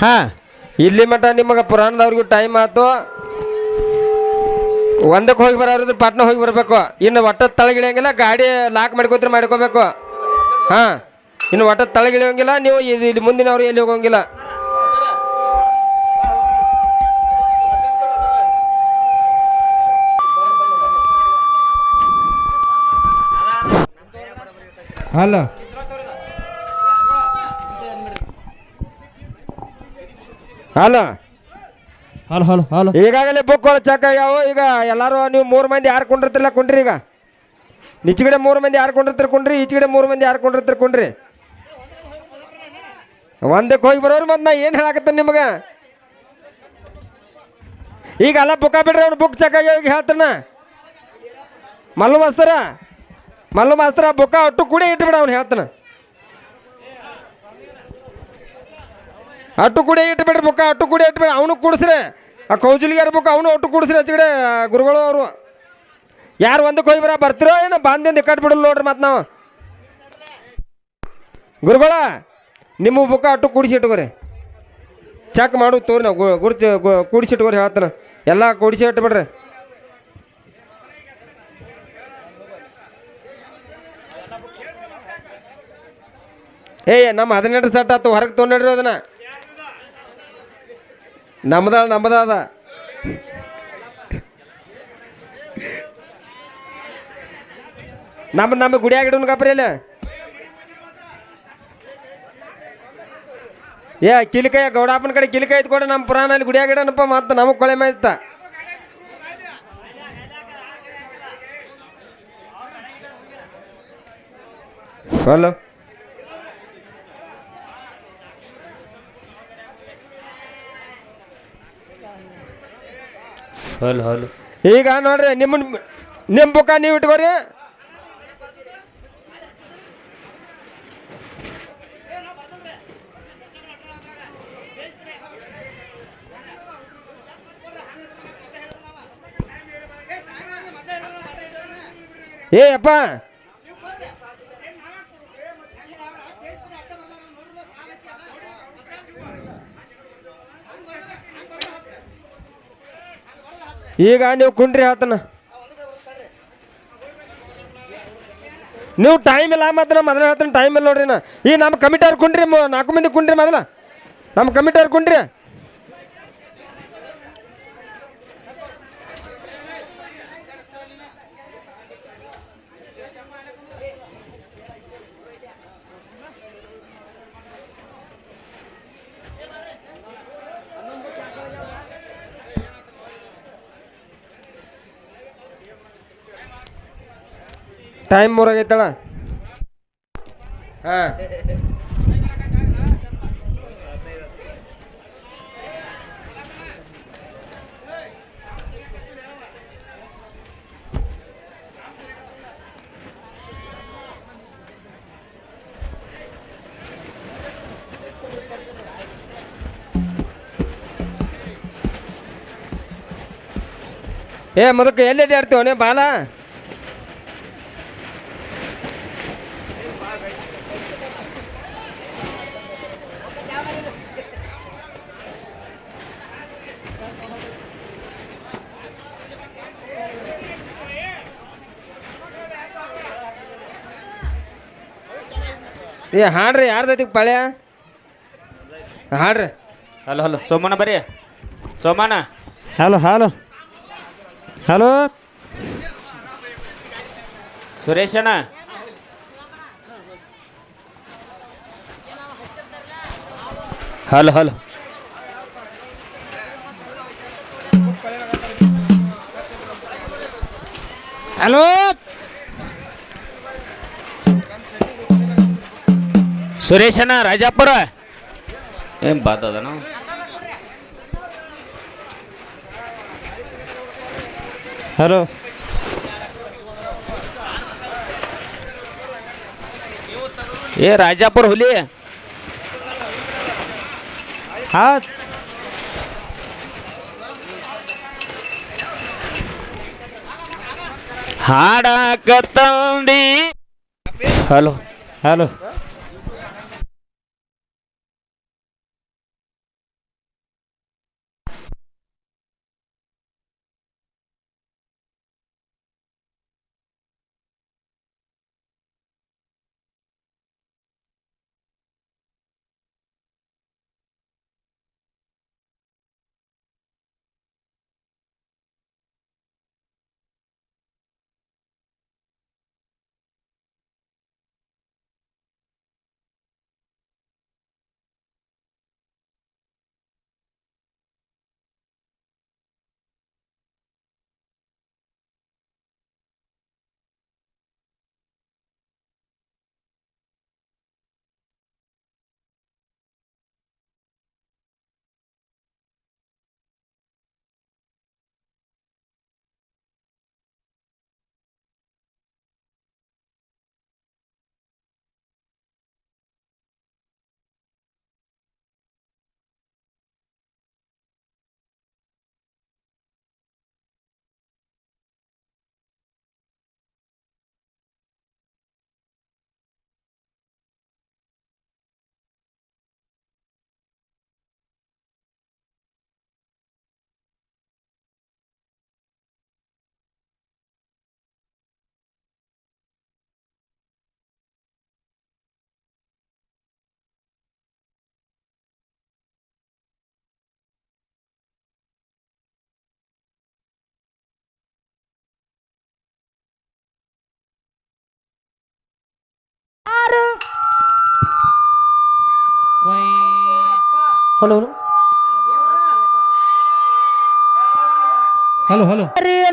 ಹಾಂ, ಇಲ್ಲಿ ಮಟ ನಿಮಗೆ ಪುರಾಣದವ್ರಿಗೂ ಟೈಮ್ ಆಯ್ತು. ಒಂದಕ್ಕೆ ಹೋಗಿ ಬರೋರಿದ್ರೆ ಪಟ್ನ ಹೋಗಿ ಬರಬೇಕು. ಇನ್ನು ಒಟ್ಟ ತಳಗಿಳಿಯಂಗಿಲ್ಲ, ಗಾಡಿ ಲಾಕ್ ಮಾಡ್ಕೋತ್ರ ಮಾಡ್ಕೋಬೇಕು. ಹಾಂ, ಇನ್ನು ಒಟ್ಟ ತಳಗಿಳಿಯೋಂಗಿಲ್ಲ, ನೀವು ಇಲ್ಲಿ ಮುಂದಿನವ್ರು ಎಲ್ಲಿ ಹೋಗೋಂಗಿಲ್ಲ. ಹಲೋ ಅಲ್ಲ ಹಲೋ ಹಲೋ ಹಲೋ. ಈಗಾಗಲೇ ಬುಕ್ಗಳು ಚೆಕ್ ಆಗ್ಯಾವ. ಈಗ ಎಲ್ಲರೂ ನೀವು ಮೂರು ಮಂದಿ ಯಾರು ಕೊಂಡಿರ್ತಿರಲ್ಲ ಕುಂಡ್ರಿ ಈಗ? ನಿಚ್ಚಗಡೆ ಮೂರು ಮಂದಿ ಯಾರು ಕೊಂಡಿರ್ತೀರಿ ಕುಂಡ್ರಿ ಈಚೆಗಡೆ ಮೂರು ಮಂದಿ ಯಾರು ಕೊಂಡಿರ್ತೀರಿ ಕುಂಡ್ರಿ? ಒಂದಕ್ಕೆ ಹೋಗಿ ಬರೋರು ಮತ್ತೆ ನಾ ಏನು ಹೇಳಕತ್ತೀನಿ ನಿಮಗೆ? ಈಗ ಎಲ್ಲ ಬುಕ್ಕ ಬಿಡ್ರಿ ಅವ್ನು ಬುಕ್ ಚೆಕ್ ಆಗ್ಯಾವ ಈಗ ಹೇಳ್ತಾನ ಮಲ್ಲು ಮಾಸ್ತರ ಮಲ್ಲು ಮಾಸ್ತರ ಬುಕ್ಕ ಒಟ್ಟು ಕೂಡಿ ಇಟ್ಬಿಡ ಅವ್ನು ಹೇಳ್ತಾನ. ಅಟ್ಟು ಕುಡಿ ಇಟ್ಬಿಡ್ರಿ ಬುಕ್ಕ, ಅಟ್ಟು ಕುಡಿ ಇಟ್ಬಿಡಿ ಅವನು ಕೂಡಿಸ್ರಿ. ಆ ಕೌಜುಲಿಗಾರ ಬುಕ್ಕ, ಅವನು ಒಟ್ಟು ಕೂಡಿಸ್ರಿ ಹಚ್ಚಿಗಡೆ ಗುರುಗಳು ಅವರು. ಯಾರು ಒಂದಕ್ಕೆ ಹೋಗಿ ಬರ ಬರ್ತಿರೋ ಏನೋ ಬಂದಿಂದ ಕಟ್ಬಿಡಲ್ಲ ನೋಡ್ರಿ ಮತ್ತೆ ನಾವು. ಗುರುಗಳ, ನಿಮ್ಮ ಬುಕ್ಕ ಅಟ್ಟು ಕೂಡಿಸಿ ಇಟ್ಕೋರಿ ಚೆಕ್ ಮಾಡು ತೋರಿ ನಾವು ಗುರ್ಚಿ ಕೂಡಿಸಿ ಇಟ್ಕೋರಿ ಹೇಳ್ತಾನ. ಎಲ್ಲ ಕೂಡಿಸಿ ಇಟ್ಬಿಡ್ರಿ ಏಯ್ ನಮ್ಮ ಹದಿನೆಂಟು ಸೆಟ್ ಆತು, ಹೊರಗೆ ತೊಗೊಂಡ್ರಿ ಅದನ್ನ. ನಮ್ದ ನಮ್ಮದಾದ ನಮ್ಮ ನಮ್ಮ ಗುಡಿಯಾಗಿಡು ಇಡೋನ್ ಕಪ್ರಿ ಅಲ್ಲಿ. ಏ ಕಿಲಿಕಾಯ ಗೌಡಪ್ಪನ ಕಡೆ ಕಿಲಿಕಾಯಿ ಇದ್ಕೊಡು ನಮ್ಮ ಪುರಾಣ ಅಲ್ಲಿ ಗುಡಿಯಾಗ ಇಡೋಣಪ್ಪ ಮತ್ತೆ ನಮಗೆ ಕೊಳೆ ಮಾಯ್ತ. ಹಲೋ ಹಲೋ ಹಲೋ ಈಗ ನೋಡ್ರಿ ನಿಮ್ಮ ನಿಮ್ಮ ಬುಕ್ಕ ನೀವು ಇಟ್ಕೋರಿ. ಏ ಅಪ್ಪ. ಈಗ ನೀವು ಕುಂಡ್ರಿ ಆತನ ನೀವು ಟೈಮ್ ಇಲ್ಲ ಮಾತ್ರ ಮೊದಲ ಹೇಳ್ತಾನೆ ಟೈಮ್ ಇಲ್ಲ ನೋಡ್ರಿ ನಾ. ಈ ನಮ್ಮ ಕಮಿಟಿಯವ್ರು ಕುಂಡ್ರಿ ಮು- ನಾಲ್ಕು ಮಂದಿ ಕುಂಡ್ರಿ ಮೊದಲ. ನಮ್ಮ ಕಮಿಟಿಯವ್ರು ಕುಂಡ್ರಿ. ಟೈಮ್ ಮೂರಾಗೈತಳ ಹಾಂ. ಏ ಮದಕ್ಕೆ ಎಲ್ಲಿ ಅಡ್ಡಾಡ್ತೀವನೇ ಬಾಲ? ಏ ಹಾಡ್ರಿ ಯಾರ್ದೈತಿ ಪಳ್ಯ? ಹಾಡ್ರಿ. ಹಲೋ ಹಲೋ ಸೋಮಣ್ಣ ಬರ್ರಿ. Somanna. Hello hello. Hello? Sureshanna. Hello hello. Hello? Sureshanna Rajapura. ಏನ್ ಬಾತದನ ಹಲೋ. ಏ ರಾಜಾಪುರ ಹುಲಿ. ಹಾಂ. ಹಾಡಾಕತ್ತಂದಿ hello. Hello. Hello hello hello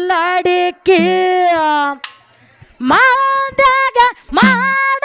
ಲಾಡಿಕೆ ಮಾದಾಗ ಮಾಡಬೇಡ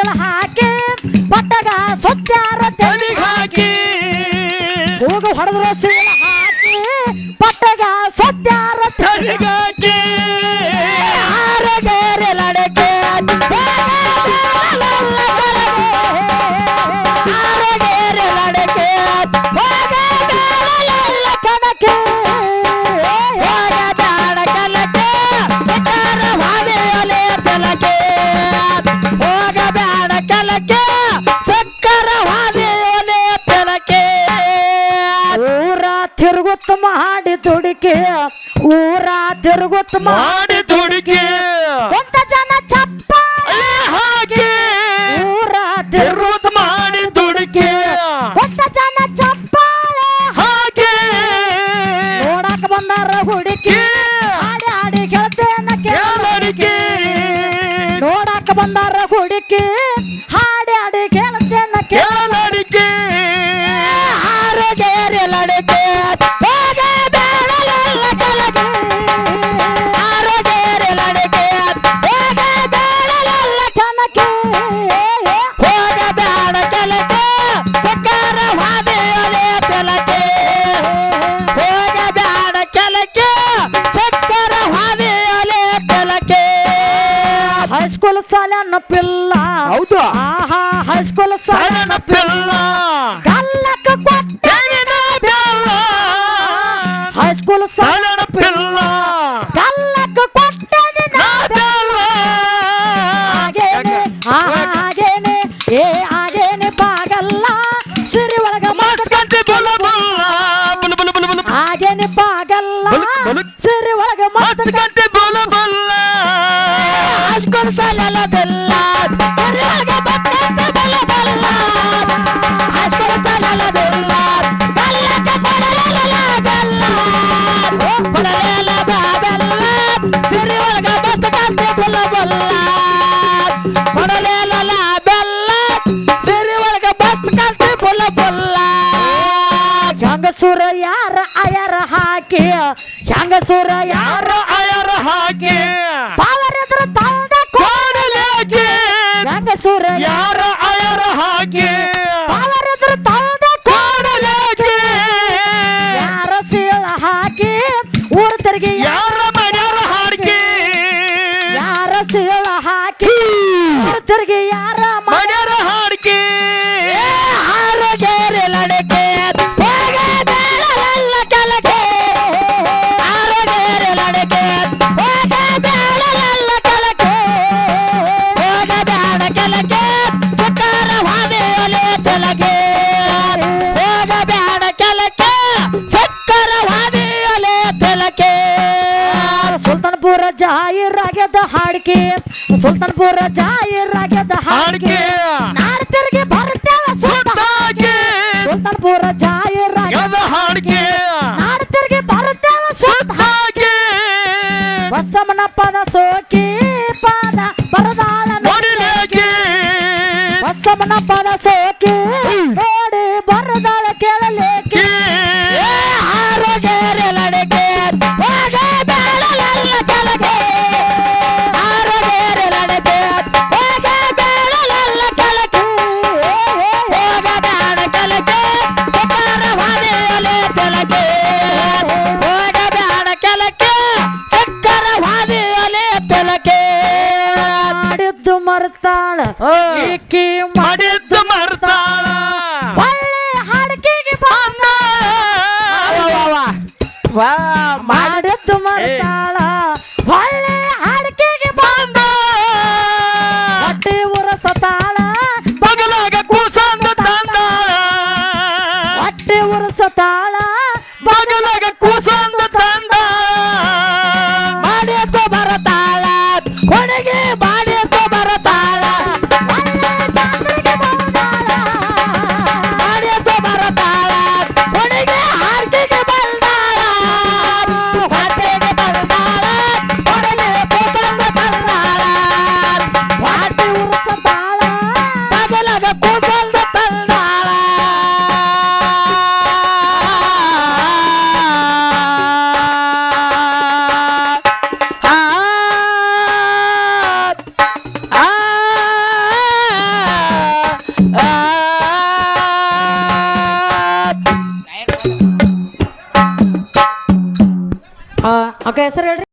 ಗಿಳ ಹಾಕಿ ಪಟ್ಟಗ ಸುತ್ತಾರ ಹಾಕಿ. ಹೋಗ ಹೊಡೆದ್ರ ಸೀಳ ಹಾಕಿ ಪಟ್ಟಗ ಸುತ್ತಾರ ತೆಲಿಗ್ ಹಾಕಿ. ಆರಗೇರಿ ಲಡಕೆ. ಆರಗೇರಿ ಲಡಕೆ. ಕಣಕ್ಕೆ ಮಾಡಿ ದುಡುಕಿ ಒಂದ ಜನ ಚಪ್ಪಾಳೆ ಹಾಕಿ ಊರ ತಿರುತ್ ಮಾಡಿ ದುಡುಕಿ ಒಂದ ಜನ ಚಪ್ಪಾಳೆ? ಹಾಕಿ ನೋಡಕ್ ಬಂದಾರ ಹುಡುಕಿ ಹಾಡಿ ಹಾಡಿ ಗೆಳತೇನ ಎಲ್ಲರಿಗೆ ನೋಡಕ್ ಬಂದಾರ ಹುಡುಕಿ ಹೈಸ್ಕೂಲ್ ಸಾಲ ನಪ್ಪಿಲ್ಲ. ಹೌದು. ಆಹಾ ಹೈ ಸ್ಕೂಲ್ ಸಾಲ ಪಿಲ್ಲ ಕಲ್ಲಕ್ಕ ಕೊಟ್ಟ ಹೈಸ್ಕೂಲ್ ಸಾಲ ಬಲ್ಲ ಬಲ್ಲ ಹೆಂಗಸೂರ ಯಾರ ಅಯರ ಹಾಕಿ ಹೆಂಗಸೂರ ಯಾರ ಅಯರ ಹಾಕಿ ಹೆಂಗಸೂರ ಯಾರ ಅಯರ ಹಾಗೆ ಪಾವರ್ ಎದುರು ತಂದ ಕೋಡಲೇಕಿ ಯಾರ ಸೀಳ ಹಾಕಿ ಊರ ತೆರಿಗೆ ಯಾರ ಮನೆಯರ ಹಾಡ್ಕಿ? ಯಾರ ಸೀಳ ಹಾಕಿ ಊರ ತಿರುಗಿ ಸುಲ್ತಾನ್ಪುರ ಜಾಹಿರಾಗ್ಯದ ಹಾಡ್ಕಿ. ಹಾಡ್ಕಿ ನಾಡ ತಿರುಗಿ ಬರ್ತೇವ ಸುತ್ತಾಕಿ ಸುಲ್ತಾನ್ಪುರ ಜಾಹಿರಾಗ್ಯದ ಎದ ಹಾಡ್ಕಿ? ನಾಡ ತಿರುಗಿ ಬರ್ತೇವ ಸುತ್ತ ಹಾಕಿ ಬಸಮ್ಮನ ಪದ ಸೋಕಿ ಪಾದ ಬರದಾಳ ನೋಡಿಲೇಕಿ ಬಸಮ್ಮನ ಪದ ಸೋಕಿ. ನೋಡಿ ಬರದಾಳ ಕೇಳಲೇಕಿ. वा माडत तुम्हाला